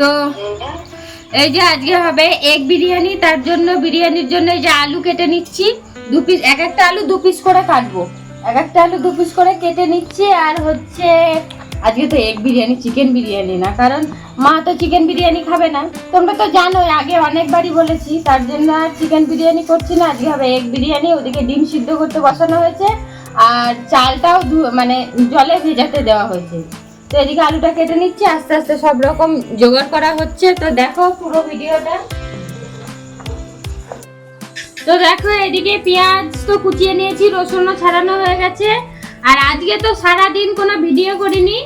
তো এই যে আজকে হবে এগ বিরিয়ানি, তার জন্য বিরিয়ানির জন্য যে আলু কেটে নিচ্ছি। দু পিস এক একটা আলু দু পিস করে কাটবো। এক একটা আলু দু পিস করে কেটে নিচ্ছি, আর হচ্ছে আজকে তো এগ বিরিয়ানি চিকেন বিরিয়ানি না, কারণ মা তো চিকেন বিরিয়ানি খাবে না। তোমরা তো জানো আগে অনেকবারই বলেছি, তার জন্য আর চিকেন বিরিয়ানি করছি না। আজকে হবে এগ বিরিয়ানি, ওদিকে ডিম সিদ্ধ করতে বসানো হয়েছে, আর চালটাও মানে জলে ভেজাতে দেওয়া হয়েছে। তো এদিকে আলুটা কেটে নিচ্ছি, আস্তে আস্তে সব রকম জোগাড় করা হচ্ছে। তো দেখো পুরো ভিডিওটা। তো দেখো এদিকে পেঁয়াজ তো কুচিয়ে নিয়েছি, রসুনও ছাড়ানো হয়ে গেছে। আর আজকে তো সারা দিন কোনো ভিডিও করিনি,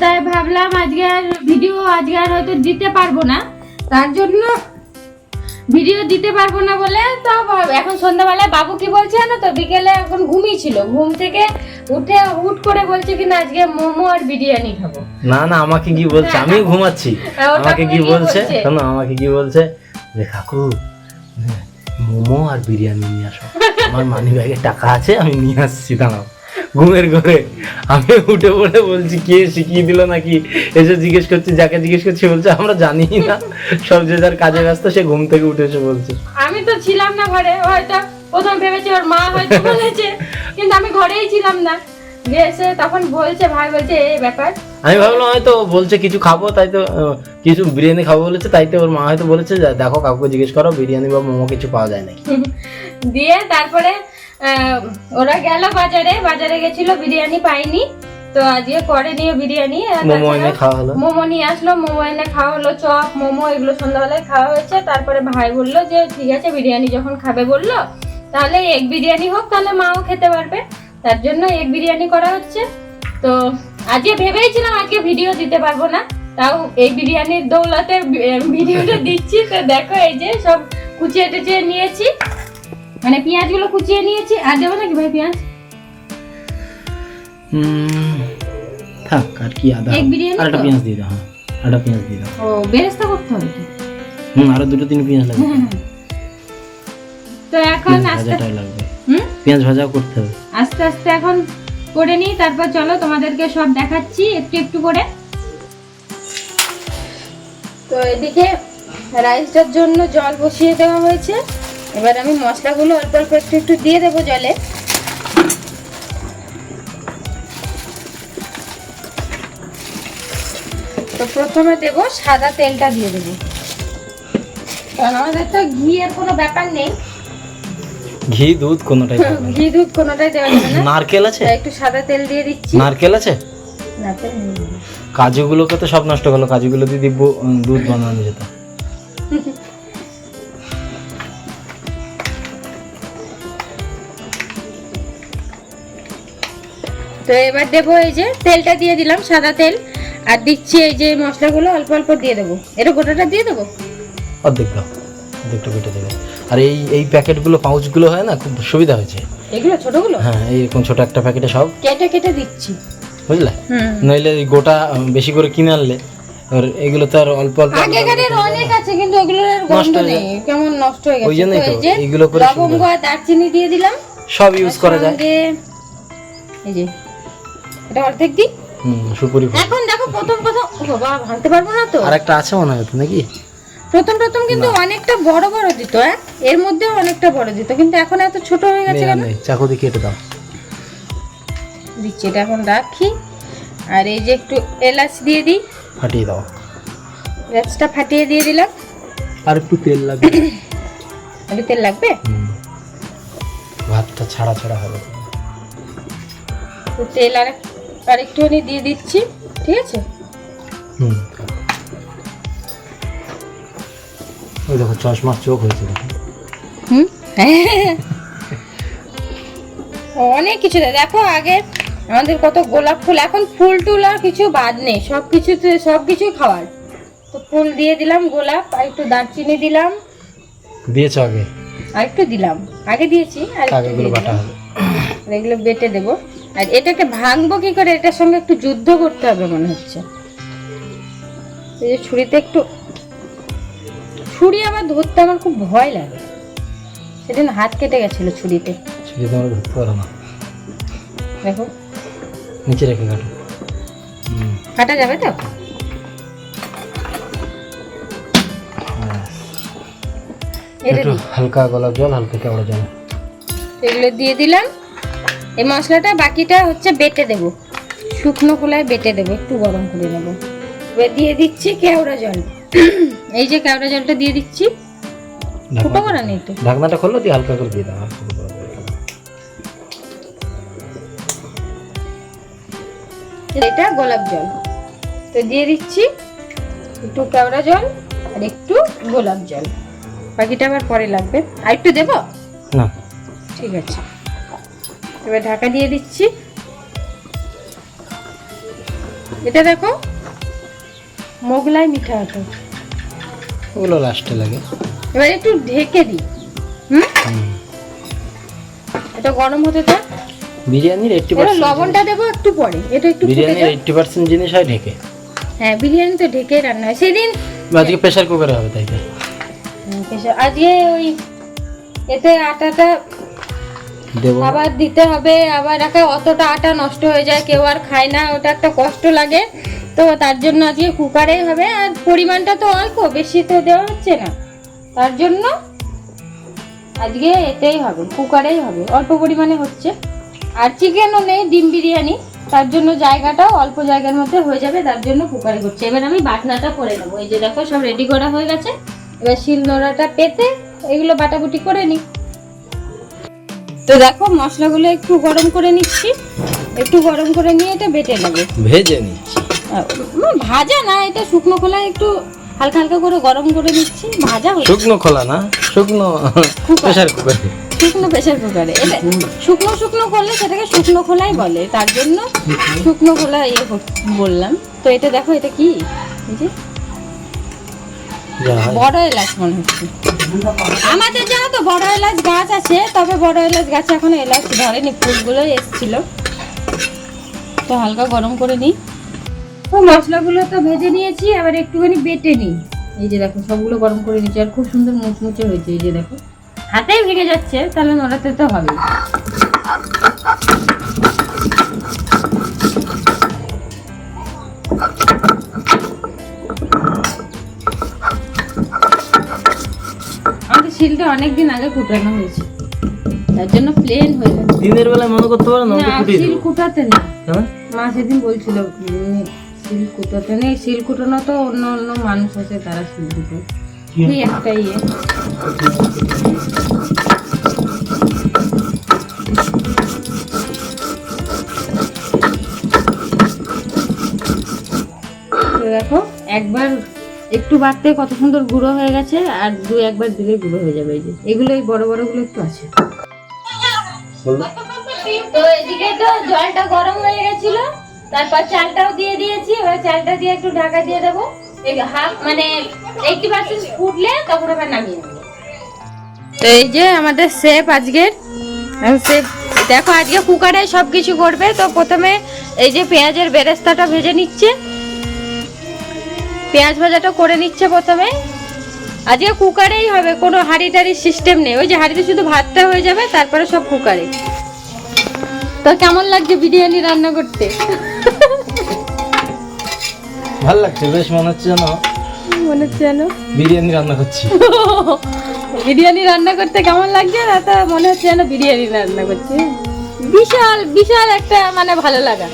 তাই ভাবলাম আজকে আর ভিডিও আজকে আর হয়তো দিতে পারব না। তার জন্য ভিডিও দিতে পারব না বলে তো এখন সন্ধ্যাবেলায় বাবু কি বলছে না তো? বিকেলে এখন ঘুমিয়েছিল ঘুম থেকে উঠে উঠ করে বলছে কি না আজকে মোমো আর বিরিয়ানি খাব। না না আমাকে কি বলছে? আমি ঘুমাচ্ছি। হ্যাঁ, আমাকে কি বলছে? বলছে। শোনো আমাকে কি বলছে? যে কাকু হ্যাঁ, মোমো আর বিরিয়ানি নিয়ে আসো। আমার মানি ব্যাগে টাকা আছে আমি নিয়ে আসছি দাঁড়াও। ঘুমের ঘরে। আমি উঠে পড়ে বলছি কে শিখিয়ে দিল নাকি? এসে জিজ্ঞেস করছি যাকে জিজ্ঞেস করছি বলছে আমরা জানি না। সব যে যার কাজে ব্যস্ত সে ঘুম থেকে উঠে এসে বলছে। আমি তো ছিলাম না ঘরে হয়তো প্রথম ভেবেছি ওর মা হয়তো বলেছে কিন্তু আমি ঘরেই ছিলাম না। এসে তখন বলছে ভাই বলছে এই ব্যাপার। আমি ভাবলাম হয়তো বলছে কিছু খাব তাই তো কিছু বিরিয়ানি খাব বলেছে তাই তো ওর মা হয়তো বলেছে দেখো কাকুকে জিজ্ঞেস করো বিরিয়ানি বা মোমো কিছু পাওয়া যায় নাকি? দিয়ে তারপরে ওরা গেল বাজারে বাজারে গেছিল বিরিয়ানি পাইনি। তো আজকে করে নিয়ে বিরিয়ানি মোমো এনে খাওয়া হলো। মোমো নিয়ে আসলো মোমো এনে খাওয়া হলো চপ মোমো এগুলো সন্ধ্যাবেলায় খাওয়া হয়েছে। তারপরে ভাই বলল যে ঠিক আছে বিরিয়ানি যখন খাবে বলল। তাহলে এগ বিরিয়ানি হোক তাহলে মাও খেতে পারবে। তার জন্য এগ বিরিয়ানি করা হচ্ছে। তো আজকে ভেবেইছিলাম আজকে ভিডিও দিতে পারব না। তাও এই বিরিয়ানির দৌলতে ভিডিওটা দিচ্ছি। তো দেখো এই যে সব কুচিয়ে টুচিয়ে নিয়েছি। মানে পেঁয়াজগুলো কুচিয়ে নিয়েছি আর দেবো নাকি ভাই পেঁয়াজ? থাক আর কি আদা? বিরিয়ানি আর একটা পেঁয়াজ দিয়ে দাও হ্যাঁ আরেকটা পেঁয়াজ দিয়ে দাও। ও বেরেস্তা করতে হবে। হুম আরও দুটো তিন পেঁয়াজ লাগবে। তো এখন আস্তে লাগবে। হুম? পেঁয়াজ ভাজাও করতে হবে। আস্তে আস্তে এখন করে নিই তারপর চলো তোমাদেরকে সব দেখাচ্ছি একটু একটু করে। তো এদিকে রাইসটার জন্য জল বসিয়ে দেওয়া হয়েছে। এবার আমি মশলাগুলো অল্প অল্প একটু একটু দিয়ে দেবো জলে। তো প্রথমে দেবো সাদা তেলটা দিয়ে দেবো। কারণ আমাদের তো ঘিয়ের কোনো ব্যাপার নেই। ঘি দুধ কোনোটাই ঘি দুধ কোনোটাই দেওয়া যাবে না। নারকেল আছে? একটু সাদা তেল দিয়ে দিচ্ছি। নারকেল আছে? না তেল কাজুগুলোকে তো সব নষ্ট করল। কাজুগুলো দিয়ে দিব দুধ বানানো যেত। তো এবার দেবো এই যে তেলটা দিয়ে দিলাম সাদা তেল। আর দিচ্ছি এই যে মশলাগুলো অল্প অল্প দিয়ে দেবো। এটা গোটাটা দিয়ে দেবো? অর্ধেক দাও অর্ধেকটা কেটে দেবে। আর এই এই প্যাকেটগুলো পাউচগুলো হয় না খুব সুবিধা হয়েছে। এগুলো ছোটগুলো? হ্যাঁ এইরকম ছোট একটা প্যাকেটে সব। কেটে কেটে দিচ্ছি। বুঝলে? নইলে গোটা বেশি করে কিনে আনলে এবার এগুলো তো আর অল্প অল্প আগেকারের অনেক আছে কিন্তু ওগুলোর আর গন্ধ নেই। কেমন নষ্ট হয়ে গেছে। ওই জন্যই তো এইগুলো করে লবঙ্গ আর দারচিনি দিয়ে দিলাম। সব ইউজ করা যায়। এই যে এটা অর্ধেক দিই সুপুরি এখন দেখো প্রথম প্রথম বাবা ভাঙতে পারব না তো। আর একটা আছে মনে হয় নাকি? প্রথম প্রথম কিন্তু অনেকটা বড় বড় দিত হ্যাঁ এর মধ্যেও অনেকটা বড় দিত কিন্তু এখন এত ছোট হয়ে গেছে আর কেন? চাকু দিয়ে কেটে দাও। দিচ্ছি এটা এখন রাখি। আর এই যে একটু এলাচ দিয়ে দিই। ফাটিয়ে দাও। এলাচটা ফাটিয়ে দিয়ে দিলাম। আর একটু তেল লাগবে। একটু তেল লাগবে? ভাতটা ছাড়া ছাড়া হবে। তেল আর আর একটুখানি দিয়ে দিচ্ছি ঠিক আছে? হুম। ওই দেখো চশমার চোখ হয়েছে হুম? অনেক কিছু। দেখো আগে আমাদের কত গোলাপ ফুল এখন ফুল টুল আর কিছু বাদ নেই সব কিছুতে সব কিছুই খাওয়ার। তো ফুল দিয়ে দিলাম গোলাপ আর একটু দারচিনি দিলাম। দিয়েছ আগে? আর একটু দিলাম। আগে দিয়েছি আর একটু বাটা হবে। আর এগুলো বেটে দেবো। আর এটাকে ভাঙবো কি করে? এটার সঙ্গে একটু যুদ্ধ করতে হবে মনে হচ্ছে। এই যে ছুরিতে একটু ছুরি আমার ধরতে আমার খুব ভয় লাগে। সেদিন হাত কেটে গেছিল ছুরিতে। ছুরি তোমার ধরতে পারো না। দেখো। নিচে রেখে কাটো। কাটা যাবে তো? একটু হালকা গোলাপ জল হালকা কেওড়া জল। এগুলো দিয়ে দিলাম। এই মশলাটা বাকিটা হচ্ছে বেটে দেব। শুকনো খোলায় বেটে দেবো একটু গরম করে নেব। এবার দিয়ে দিচ্ছি কেওড়া জল। এই যে কেওড়া জলটা দিয়ে দিচ্ছি ফুটো করা নেই তো? ঢাকনাটা করে দিয়ে হালকা করে দিয়ে দাও। এটা গোলাপ জল। তো দিয়ে দিচ্ছি একটু কেওড়া জল আর একটু গোলাপ জল। বাকিটা আবার পরে লাগবে। আর একটু দেবো? না। ঠিক আছে। এবার ঢাকা দিয়ে দিচ্ছি। এটা দেখো মোগলাই মিঠা আছে ওগুলো লাস্টে লাগে। এবার একটু ঢেকে দিই। হুম। এটা গরম হতে থাক। বিরিয়ানির এইটটি এবার পার্সেন্ট লবণটা দেবো একটু পরে। এটা একটু বিরিয়ানির যাক। এইটটি পার্সেন্ট জিনিস হয় ঢেকে। হ্যাঁ বিরিয়ানি তো ঢেকে রান্না হয়। সেদিন আজকে প্রেশার কুকারে হবে তাই তো। আজকে ওই এতে আটাটা? আবার দিতে হবে, আবার রাখা অতটা আটা নষ্ট হয়ে যায়, কেউ আর খায় না, ওটা একটা কষ্ট লাগে। তো তার জন্য আজকে কুকারেই হবে, আর পরিমাণটা তো অল্প, বেশি তো দেওয়া হচ্ছে না। তার জন্য আজকে এতেই হবে, কুকারেই হবে, অল্প পরিমাণে হচ্ছে। আর চিকেনও নেই, ডিম বিরিয়ানি, তার জন্য জায়গাটাও অল্প জায়গার মধ্যে হয়ে যাবে, তার জন্য কুকারে করছে। এবার আমি বাটনাটা করে নেব, এই যে দেখো সব রেডি করা হয়ে গেছে। এবার শিল নোড়াটা পেতে এগুলো বাটাবুটি করে নিই। তো দেখো মশলাগুলো একটু গরম করে নিচ্ছি। একটু গরম করে নিয়ে এটা বেটে নেব। ভেজে নিচ্ছি। ভাজা না এটা শুকনো খোলায় একটু হালকা হালকা করে গরম করে নিচ্ছি ভাজা শুকনো খোলা না শুকনো প্রেশার কুকারে। শুকনো প্রেশার কুকারে এটা শুকনো শুকনো করলে সেটাকে শুকনো খোলাই বলে তার জন্য শুকনো খোলা ইয়ে বললাম। তো এটা দেখো এটা কি? এই যে বড় এলাচ মনে হচ্ছে। আমাদের জানো তো বড় এলাচ গাছ আছে, তবে বড় এলাচ গাছে এখন এলাচ ধরেনি, ফুলগুলো এসছিল। তো হালকা গরম করে নিই। তো মশলাগুলো তো ভেজে নিয়েছি আবার একটুখানি বেটে নিই। এই যে দেখো, সবগুলো গরম করে নিয়েছি, আর খুব সুন্দর মুচমুচে হয়েছে, এই যে দেখো। হাতেই ভেঙে যাচ্ছে, তাহলে নড়াতে তো হবে শিলটা অনেকদিন আগে কুটানো হয়েছে। তার জন্য প্লেন হয়ে গেছে। দিনের বেলায় মনে করতে পারো না শিল কুটাতে না? মা সেদিন বলছিল শিল কুটাতে নেই। শিল কুটানো তো অন্য অন্য মানুষ আছে তারা শিল কুটো? এই একটা ইয়ে দেখো একবার একটু বাড়তে কত সুন্দর গুঁড়ো হয়ে গেছে আর দু একবার দিলে গুঁড়ো হয়ে যাবে এই যে। এগুলো এই বড় বড়গুলো একটু আছে। তো এদিকে তো জলটা গরম হয়ে গেছিল তারপর চালটাও দিয়ে দিয়েছি এবার চালটা দিয়ে একটু ঢাকা দিয়ে দেবো। হাফ মানে এইটি পার্সেন্ট ফুটলে তখন আবার নামিয়ে নেব। তো এই যে আমাদের শেফ আজকের শেফ দেখো আজকে কুকারে সব কিছু করবে তো প্রথমে এই যে পেঁয়াজের বেরেস্তাটা ভেজে নিচ্ছে পেঁয়াজ ভাজাটা করে নিচ্ছে প্রথমে। আজকে কুকারেই হবে কোনো হাঁড়ি টাড়ির সিস্টেম নেই। ওই যে হাঁড়িতে শুধু ভাতটা হয়ে যাবে তারপরে সব কুকারে। তো কেমন লাগছে বিরিয়ানি রান্না করতে? ভালো লাগছে বেশ মনে হচ্ছে যেন মনে হচ্ছে যেন বিরিয়ানি রান্না করছি। বিরিয়ানি রান্না করতে কেমন লাগছে? না তা মনে হচ্ছে যেন বিরিয়ানি রান্না করছি। বিশাল বিশাল একটা মানে ভালো লাগা।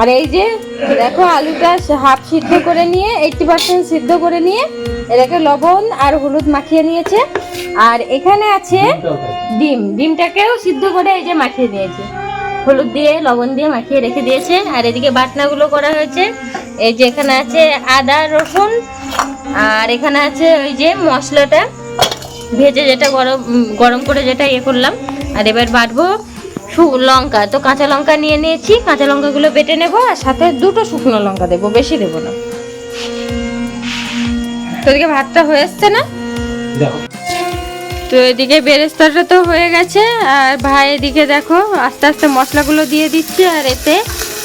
আর এই যে দেখো আলুটা হাফ সিদ্ধ করে নিয়ে এইটটি পার্সেন্ট সিদ্ধ করে নিয়ে, এটাকে লবণ আর হলুদ মাখিয়ে নিয়েছে। আর এখানে আছে ডিম। ডিমটাকেও সিদ্ধ করে এই যে মাখিয়ে দিয়েছে হলুদ দিয়ে, লবণ দিয়ে মাখিয়ে রেখে দিয়েছে। আর এদিকে বাটনাগুলো করা হয়েছে। এই যে এখানে আছে আদা, রসুন, আর এখানে আছে ওই যে মশলাটা। ভেজে যেটা গরম গরম করে যেটা ইয়ে করলাম। আর এবার বাটবো লঙ্কা। তো কাঁচা লঙ্কা নিয়ে নিয়েছি কাঁচা লঙ্কাগুলো বেটে নেব আর সাথে দুটো শুকনো লঙ্কা দেবো বেশি দেবো না। তো এদিকে ভাতটা হয়ে এসছে না? তো এদিকে বেরেস্তাটা তো হয়ে গেছে আর ভাই এদিকে দেখো আস্তে আস্তে মশলাগুলো দিয়ে দিচ্ছে আর এতে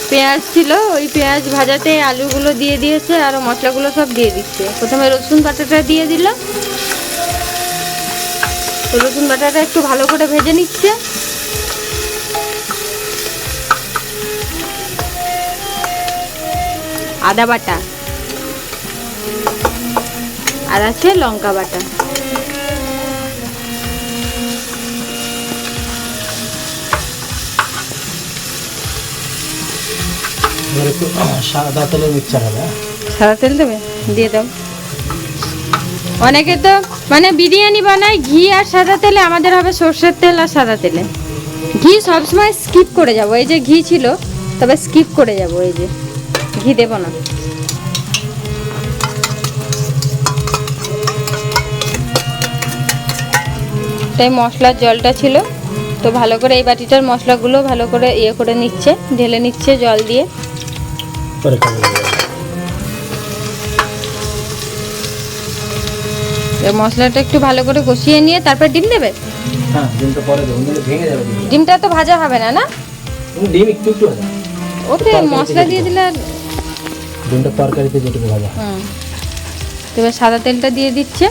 পেঁয়াজ ছিল ওই পেঁয়াজ ভাজাতে আলুগুলো দিয়ে দিয়েছে আর মশলাগুলো সব দিয়ে দিচ্ছে। প্রথমে রসুন বাটাটা দিয়ে দিল। রসুন বাটাটা একটু ভালো করে ভেজে নিচ্ছে। আদা বাটা। আর আছে লঙ্কা বাটা। সাদা তেল দেবে? দিয়ে দাও। অনেকে তো মানে বিরিয়ানি বানায় ঘি আর সাদা তেলে আমাদের হবে সর্ষের তেল আর সাদা তেলে। ঘি সবসময় স্কিপ করে যাব। এই যে ঘি ছিল তবে স্কিপ করে যাব এই যে। ঘি দেবো না। তাই মশলার জলটা ছিল। তো ভালো করে এই বাটিটার মশলাগুলো ভালো করে ইয়ে করে নিচ্ছে ঢেলে নিচ্ছে জল দিয়ে। মশলাটা একটু ভালো করে কষিয়ে নিয়ে তারপর ডিম দেবে? হ্যাঁ ডিমটা তো ভাজা হবে না না? ডিম একটু একটু ওতে মশলা দিয়ে দিলে ডিমটা তরকারিতে যেটুকু ভাজা হয়। হুম। এবার সাদা তেলটা দিয়ে দিচ্ছে।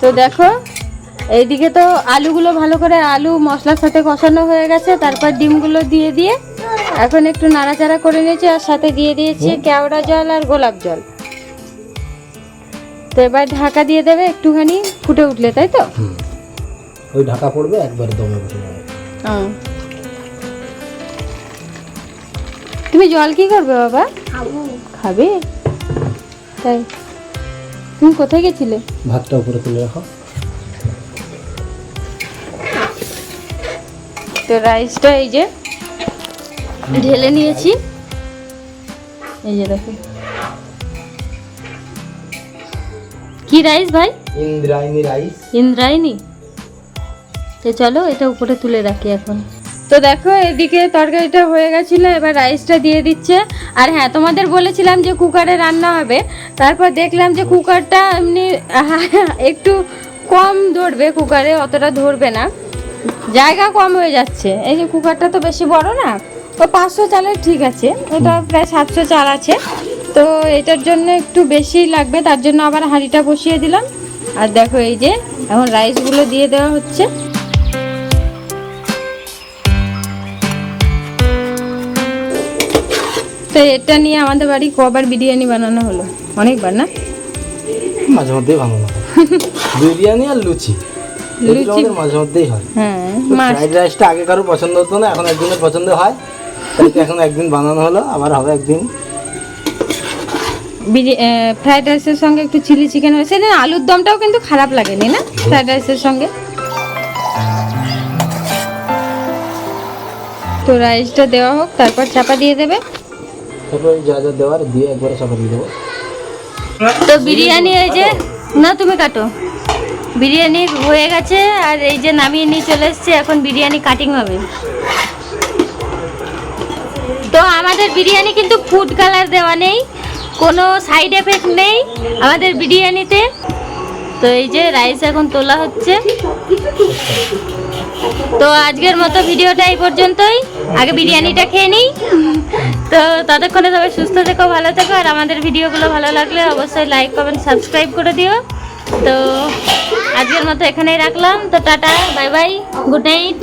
তো দেখো এইদিকে তো আলুগুলো ভালো করে আলু মশলার সাথে কষানো হয়ে গেছে তারপর ডিমগুলো দিয়ে দিয়ে এখন একটু নাড়াচাড়া করে নিয়েছি আর সাথে দিয়ে দিয়েছি কেওড়া জল আর গোলাপ জল। তো এবার ঢাকা দিয়ে দেবে একটুখানি ফুটে উঠলে তাই তো? ওই ঢাকা পড়বে একবারে দমে বসে যাবে। তুমি জল কি করবে বাবা? খাবে। তাই। তুমি কোথায় গেছিলে? ভাতটা উপরে তুলে রাখো। তো রাইসটা এই যে ঢেলে নিয়েছি। এই যে দেখো। কি রাইস ভাই? ইন্দ্রায়ণী রাইস। ইন্দ্রায়ণী তো চলো এটা উপরে তুলে রাখি এখন। তো দেখো এদিকে তরকারিটা হয়ে গেছিল এবার রাইসটা দিয়ে দিচ্ছে। আর হ্যাঁ তোমাদের বলেছিলাম যে কুকারে রান্না হবে। তারপর দেখলাম যে কুকারটা এমনি একটু কম ধরবে কুকারে অতটা ধরবে না। জায়গা কম হয়ে যাচ্ছে। এই যে কুকারটা তো বেশি বড় না ও পাঁচশো চালের ঠিক আছে। এটা প্রায় সাতশো চাল আছে। তো এটার জন্য একটু বেশি লাগবে তার জন্য আবার হাঁড়িটা বসিয়ে দিলাম। আর দেখো এই যে এখন রাইসগুলো দিয়ে দেওয়া হচ্ছে। এটা নিয়ে আমাদের বাড়ি কবার বিরিয়ানি বানানো হলো? অনেকবার না? মাঝে মধ্যেই বানানো বিরিয়ানি আর লুচি। লুচি। মাঝে মধ্যেই হয়। হ্যাঁ ফ্রাইড রাইসটা আগে কারও পছন্দ হতো না এখন একদিনের পছন্দ হয়। তাই এখন একদিন বানানো হলো আবার হবে একদিন। ফ্রাইড রাইসের সঙ্গে একটু চিলি চিকেন হয়েছে। সেদিন আলুর দমটাও কিন্তু খারাপ লাগেনি না? ফ্রাইড রাইসের সঙ্গে। তো রাইসটা দেওয়া হোক তারপর চাপা দিয়ে দেবে। তারপর যা যা দেওয়ার দিয়ে একবারে চাপা দিয়ে দেবো। তো বিরিয়ানি এই যে, না তুমি কাটো। বিরিয়ানি হয়ে গেছে আর এই যে নামিয়ে নিয়ে চলে এসছে, এখন বিরিয়ানি কাটিং হবে। তো আমাদের বিরিয়ানি কিন্তু ফুড কালার দেওয়া নেই, কোনো সাইড এফেক্ট নেই আমাদের বিরিয়ানিতে। তো এই যে রাইস এখন তোলা হচ্ছে। তো আজকের মতো ভিডিওটা এই পর্যন্তই। আগে বিরিয়ানিটা খেয়ে নিই। তো ততক্ষণে সবাই সুস্থ থেকো, ভালো থেকো, আর আমাদের ভিডিওগুলো ভালো লাগলে অবশ্যই লাইক কমেন্ট সাবস্ক্রাইব করে দিও। তো আজকের মতো এখানেই রাখলাম। তো tata bye bye good night